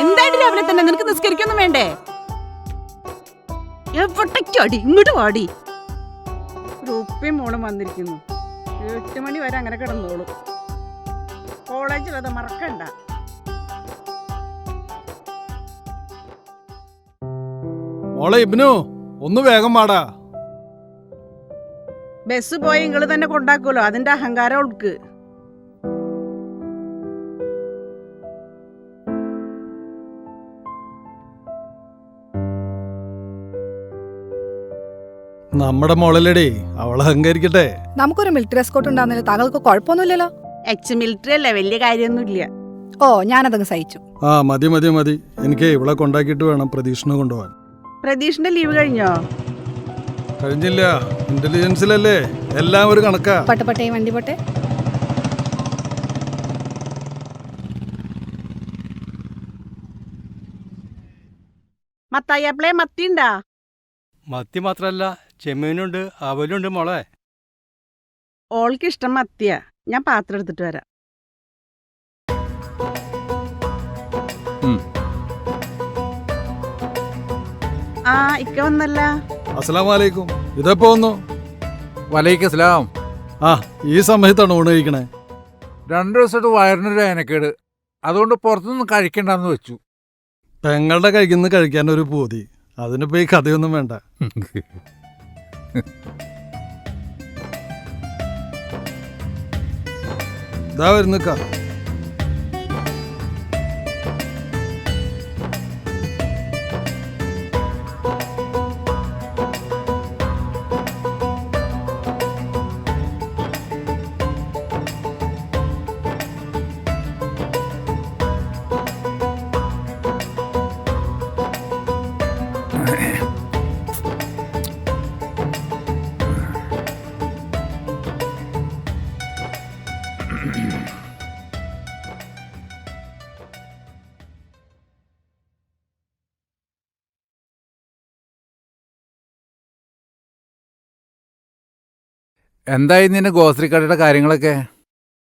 എന്തായിട്ട് രാവിലെ തന്നെ നിനക്ക് നിസ്കരിക്കൊന്നും വേണ്ടേ? പൊട്ടയ്ക്കോടി ഇങ്ങോട്ട് വാടി. ഒരു ഉപ്പയും മോളും വന്നിരിക്കുന്നു. എട്ട് മണി വരെ അങ്ങനെ കിടന്നോളൂ. കോളേജിൽ കോളേജിലത് മറക്കണ്ട. മോളെ ഇബ്നു ഒന്ന് വേഗം വാടാ. ബസ് പോയി നിങ്ങൾ തന്നെ കൊണ്ടാക്കുമല്ലോ അതിന്റെ അഹങ്കാരം ഉൾക്ക് നമ്മുടെ മോളല്ലേടേ. അവൾ അഹങ്കരിക്കട്ടെ. നമുക്കൊരു മിലിറ്ററി എസ്കോട്ട് ഉണ്ടാകുന്നില്ല താങ്കൾക്ക് കുഴപ്പമൊന്നുമില്ലല്ലോ? എക്സ് മിലിറ്ററി അല്ലേ? വലിയ കാര്യമൊന്നുമില്ല. ഓ ഞാനതങ്ങ് സഹിച്ചു. ആ മതി മതി മതി. എനിക്ക് ഇവളെ കൊണ്ടാക്കിയിട്ട് വേണം പ്രതീക്ഷണ കൊണ്ടുപോകാൻ. പ്രതീഷിന്റെ ലീവ് കഴിഞ്ഞോ? കഴിഞ്ഞില്ല. ഇന്റലിജൻസിലല്ലേ എല്ലാം ഒരു കണക്കാ. പട്ടെ പട്ടേ വണ്ടി പോട്ടെ. മത്തായപ്പളെ മത്തിണ്ടാ മത്തി മാത്രല്ല ചെമ്മീനുണ്ട് അവലുണ്ട് മോളെ. ഓൾക്ക് ഇഷ്ടം മത്തിയാ. ഞാൻ പാത്രം എടുത്തിട്ട് വരാം. ആ ഇക്ക വന്നല്ല. അസ്സലാമു വലൈക്കും ഇതെപ്പോ വന്നു? വലൈക്ക് സ്ലാം. ആ ഈ സമയത്താണ് ഊണ് കഴിക്കണേ. രണ്ടു ദിവസമായിട്ട് വയറിനൊരു അനക്കേട് അതുകൊണ്ട് പുറത്തുനിന്ന് കഴിക്കണ്ടെന്ന് വെച്ചു. പെങ്ങളുടെ കഴിക്കുന്ന കഴിക്കാൻ ഒരു പൂതി. അതിനിപ്പോ ഈ കഥയൊന്നും വേണ്ട. ഇതാ വരുന്നക്ക എന്തായി നിന്റെ ഗ്രോസറി കടയുടെ കാര്യങ്ങളൊക്കെ?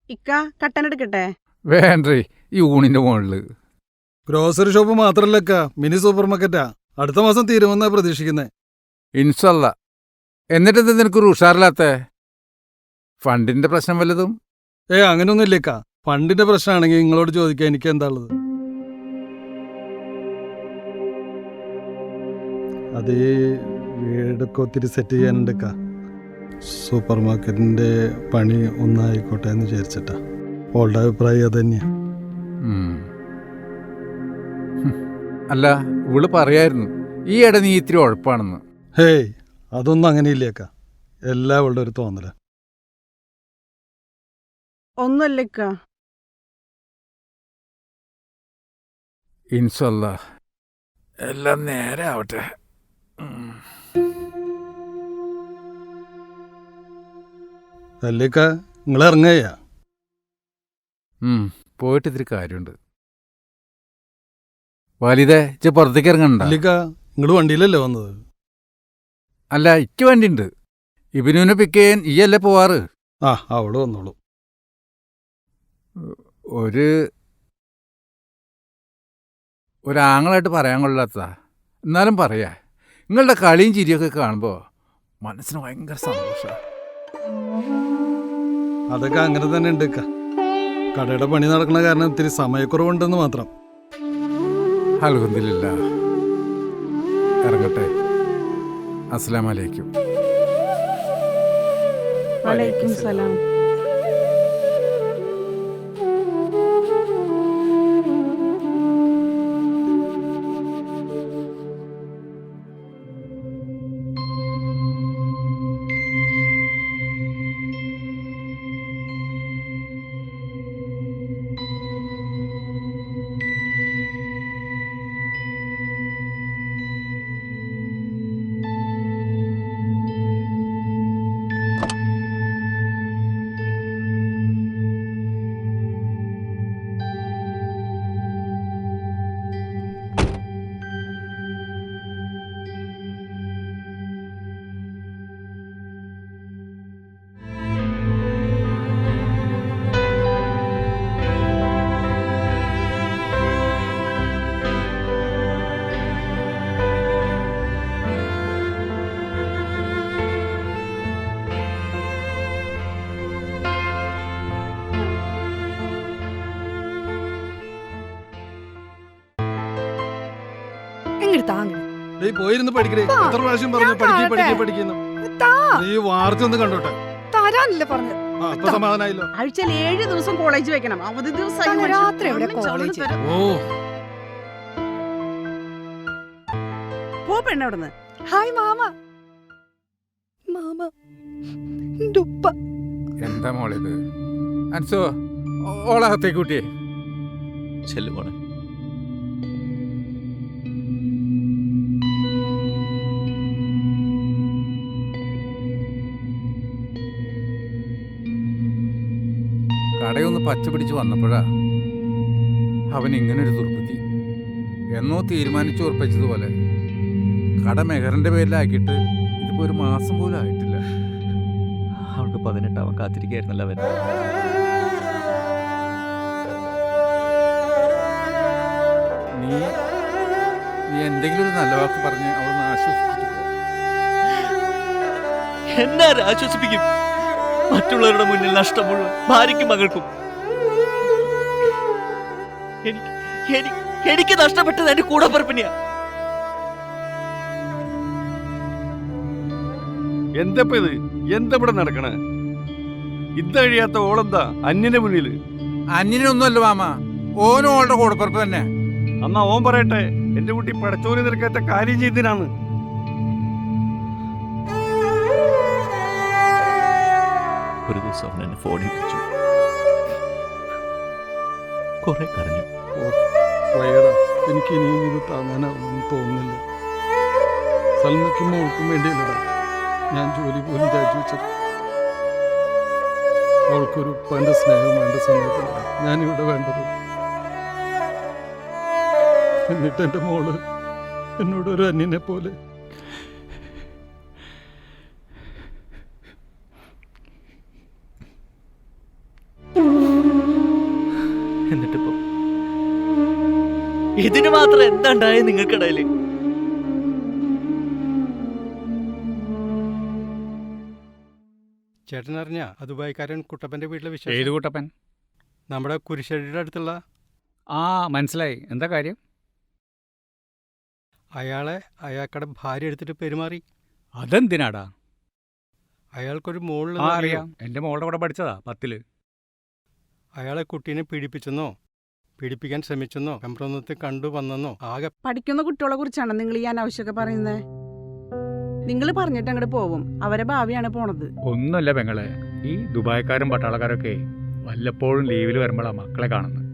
ഇക്ക കട്ടൻ എടുക്കട്ടെ? വേണ്ടേ ഈ ഊണിന്റെ മുകളിൽ ഗ്രോസറി ഷോപ്പ് മാത്രല്ലക്ക മിനി സൂപ്പർ മാർക്കറ്റാ. അടുത്ത മാസം തീരുമെന്നാ പ്രതീക്ഷിക്കുന്നേ. ഇൻഷല്ല. എന്നിട്ട് നിനക്ക് നിനക്കൊരു ഉഷാറില്ലാത്ത? ഫണ്ടിന്റെ പ്രശ്നം വല്ലതും? ഏ അങ്ങനെയൊന്നും ഇല്ലേക്ക ഫണ്ടിന്റെ പ്രശ്നമാണെങ്കിൽ നിങ്ങളോട് ചോദിക്കാൻ എനിക്ക് എന്താ ഉള്ളത്? അതേ വീടൊക്കെ ഒത്തിരി സെറ്റ് ചെയ്യാനുണ്ടക്ക സൂപ്പർ മാർക്കറ്റിന്റെ പണി ഒന്നായിക്കോട്ടെ എന്ന് വിചാരിച്ചിട്ടാ. ഓളുടെ അഭിപ്രായം അത് തന്നെയാ. അല്ല ഇവൾ പറയായിരുന്നു ഈ ഇട നീ ഇത്തിരി ഉഴപ്പാണെന്ന്. ഹേയ് അതൊന്നും അങ്ങനെ ഇല്ലേക്ക എല്ലാം ഇവളുടെ ഒരു തോന്നല. ഒന്നല്ലേക്കാ. ഇക്ക ഇൻസല്ല എല്ലാം നേരെ ആവട്ടെ. അല്ലേക്ക നിങ്ങൾ ഇറങ്ങയ്യാ പോയിട്ട് ഇത്തിരി കാര്യമുണ്ട് വലിതേ ഇച്ച പുറത്തേക്ക് ഇറങ്ങണ്ട അല്ലേക്ക നിങ്ങൾ വണ്ടിയിലല്ലേ വന്നത്? അല്ല ഇക്ക് വണ്ടിയുണ്ട് ഇബിനുവിനെ പിക്ക് ചെയ്യാൻ ഈ അല്ലേ പോവാറ്? ആ അവൾ വന്നോളൂ. ഒരു ഒരാങ്ങളായിട്ട് പറയാൻ കൊള്ളാത്ത എന്നാലും പറയാ. നിങ്ങളുടെ കളിയും ചിരിയൊക്കെ കാണുമ്പോൾ മനസ്സിന് ഭയങ്കര സന്തോഷമാണ് അതൊക്കെ അങ്ങനെ തന്നെ ഉണ്ട്. കടയുടെ പണി നടക്കുന്ന കാരണം ഇത്തിരി സമയക്കുറവുണ്ടെന്ന് മാത്രം. അലഹദില്ല ഇറങ്ങട്ടെ. അസ്സലാം വലൈക്കും വലൈക്കും സലാം. പോയിരുന്ന് പഠിക്കണേ വാ. എത്ര പ്രാവശ്യം പറഞ്ഞു? പഠിക്കി പഠിക്കുന്നു നീ വാർത്ത ഒന്ന് കണ്ടോട്ടെ. തരാനില്ല പറഞ്ഞു ആഴ്ചയിൽ ഏഴ് ദിവസം കോളേജ് വെക്കണം. അവധി ദിവസം രാത്രി കോളേജ്? ഓ. പോ പെണ്ണവിടുന്ന് ഹായ് മാമ. മാമ എന്താ മോളിത്? അൻസോ ഓളകത്തേക്ക് കൂട്ടിയേ. ചെല്ലു മോളെ. പച്ച പിടിച്ച് വന്നപ്പോഴാ അവൻ ഇങ്ങനൊരു ദുർബുദ്ധി. എന്നോ തീരുമാനിച്ചു ഉറപ്പിച്ചതുപോലെ കട മെഹറിന്റെ പേരിലാക്കിയിട്ട് ഇതിപ്പോ ഒരു മാസം പോലും ആയിട്ടില്ല. അവൾക്ക് പതിനെട്ടാവാൻ കാത്തിരിക്കായിരുന്നല്ലോ അവൻ. നീ നീ എന്തെങ്കിലും ഒരു നല്ല വാക്ക് പറഞ്ഞ് അവളൊന്ന് പോ. എന്നാരും ആശ്വസിപ്പിക്കും? മറ്റുള്ളവരുടെ മുന്നിൽ നഷ്ടം മുഴുവൻ ഭാര്യയ്ക്കും മകൾക്കും. എനിക്ക് നഷ്ടപ്പെട്ടത് എന്റെ കൂടപ്പറപ്പിനെയാ എന്തപ്പ ഇത്? എന്താ ഇവിടെ നടക്കണേ? ഇതഴിയാത്ത കഴിയാത്ത ഓളെന്താ അന്യന്റെ മുന്നിൽ അന്യനൊന്നുമല്ല മാമ ഓനും ഓളുടെ കൂടപ്പുറപ്പ് തന്നെ. അന്നാ ഓൻ പറയട്ടെ എന്റെ കുട്ടി പടച്ചോന് നിൽക്കാത്ത കാര്യം ചെയ്തിനാണ് ഒരു ദിവസം അവൻ എന്നെ ഫോണിൽ വിളിച്ചു. കുറെ കരഞ്ഞു. എനിക്ക് ഇനിയും ഇത് താങ്ങാനാവുമെന്ന് തോന്നുന്നില്ല. സൽമയ്ക്കും മോൾക്കും വേണ്ടിയല്ലടാ. ഞാൻ ജോലി പോലും രാജിവെച്ചത്. അവൾക്കൊരു ഉപ്പാന്റെ സ്നേഹം വേണ്ട സമയത്താണ് ഞാനിവിടെ വേണ്ടത്. എന്നിട്ട് എന്റെ മോൾ എന്നോട് ഒരു അന്യനെ പോലെ എന്നിട്ടിപ്പോ? ഇതിന് മാത്രം എന്താ നിങ്ങൾക്കിടയിൽ ചേട്ടൻ അറിഞ്ഞ ദുബായിക്കാരൻ കുട്ടപ്പന്റെ വീട്ടിലെ ഏത് കുട്ടപ്പൻ? കൂട്ടപ്പൻ നമ്മുടെ കുരിശടിയുടെ അടുത്തുള്ള. ആ മനസ്സിലായി. എന്താ കാര്യം? അയാളെ അയാൾക്കടെ ഭാര്യ എടുത്തിട്ട് പെരുമാറി. അതെന്തിനാടാ? അയാൾക്കൊരു ആ മുകളിൽ അറിയാം. എന്റെ മോളുടെ കൂടെ പഠിച്ചതാ പത്തിൽ. അയാളെ കുട്ടീനെ പീഡിപ്പിച്ചെന്നോ പീഡിപ്പിക്കാൻ ശ്രമിച്ചെന്നോ കമ്പ്രന്നത്തിൽ കണ്ടു വന്നെന്നോ ആകെ പഠിക്കുന്ന കുട്ടികളെ കുറിച്ചാണ് നിങ്ങൾ ഈ അനാവശ്യമൊക്കെ പറയുന്നത് നിങ്ങൾ പറഞ്ഞിട്ട് അങ്ങോട്ട് പോവും. അവരെ ഭാവിയാണ് പോണത്. ഒന്നുമല്ല പെങ്ങളെ. ഈ ദുബായ്ക്കാരും പട്ടാളക്കാരൊക്കെ വല്ലപ്പോഴും ലീവിൽ വരുമ്പോഴാണ് മക്കളെ കാണുന്നത്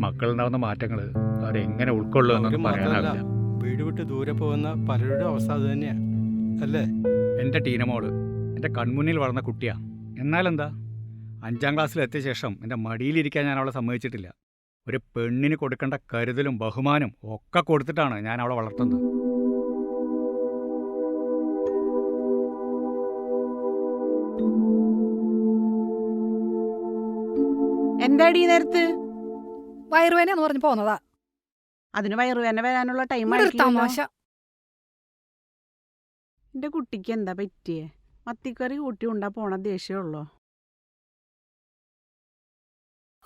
മക്കളുണ്ടാവുന്ന മാറ്റങ്ങൾ അവരെങ്ങനെ ഉൾക്കൊള്ളുമെന്നൊന്നും. പറയാനാവില്ല. വീട് വിട്ട് ദൂരെ പോകുന്ന പലരുടെ അവസ്ഥ അത് തന്നെയാ. അല്ലേ? എന്റെ ടീനമോൾ എന്റെ കൺമുന്നിൽ വളർന്ന കുട്ടിയാ. എന്നാലെന്താ? അഞ്ചാം ക്ലാസ്സിലെത്തിയ ശേഷം എന്റെ മടിയിലിരിക്കാൻ ഞാൻ അവളെ സമ്മതിച്ചിട്ടില്ല. ഒരു പെണ്ണിന് കൊടുക്കേണ്ട കരുതലും ബഹുമാനം ഒക്കെ കൊടുത്തിട്ടാണ് ഞാൻ അവളെ വളർത്തുന്നത്. എന്താടി നേരത്ത്? വയറുവേനെന്ന് പറഞ്ഞു പോന്നതാ. അതിന് വയറുവേന വരാനുള്ള ടൈം തമാശ. എന്റെ കുട്ടിക്ക് എന്താ പറ്റിയേ? മത്തിക്കറി കൂട്ടി ഉണ്ടാ പോണ ദേഷ്യമുള്ളോ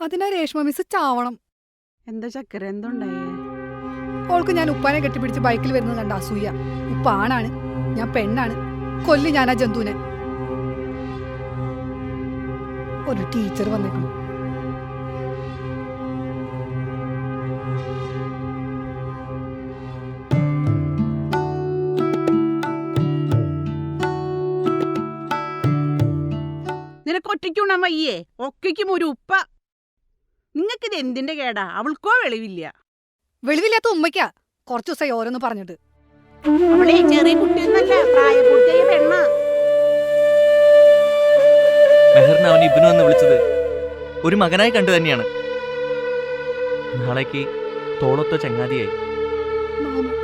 അതിനാ രേഷ്മ മിസ് ചാവണം. എന്താ ചക്കര? എന്തുണ്ടായേ? ഓൾക്ക് ഞാൻ ഉപ്പാനെ കെട്ടിപ്പിടിച്ച് ബൈക്കിൽ വരുന്നത് കണ്ട അസൂയ. ഉപ്പ ആണാണ് ഞാൻ പെണ്ണാണ്. കൊല്ലി ഞാൻ ആ ജന്തുവിനെ. ഒരു ടീച്ചർ വന്നേക്കുന്നു നിനക്ക് ഒറ്റയ്ക്കുണ്ണാൻ വയ്യേ? ഒക്കയ്ക്കും ഒരു ഉപ്പ. നിങ്ങൾക്കിത് എന്തിന്റെ കേടാ? അവൾക്കോ വെളിവില്ല. വെളിവില്ലാത്ത ഉമ്മയ്ക്കാ കുറച്ചു ദിവസമായി ഓരോന്ന് പറഞ്ഞിട്ട്. അവളെ ചെറിയ കുട്ടിയൊന്നല്ല പ്രായപൂർത്തിയായ പെണ്ണ. മെഹറിനെ അവൻ ഇബിനു എന്ന് വിളിച്ചത് ഒരു മകനായി കണ്ടു തന്നെയാണ്. നാളേക്ക് തോളൊത്ത ചങ്ങാതിയായി. മാമ.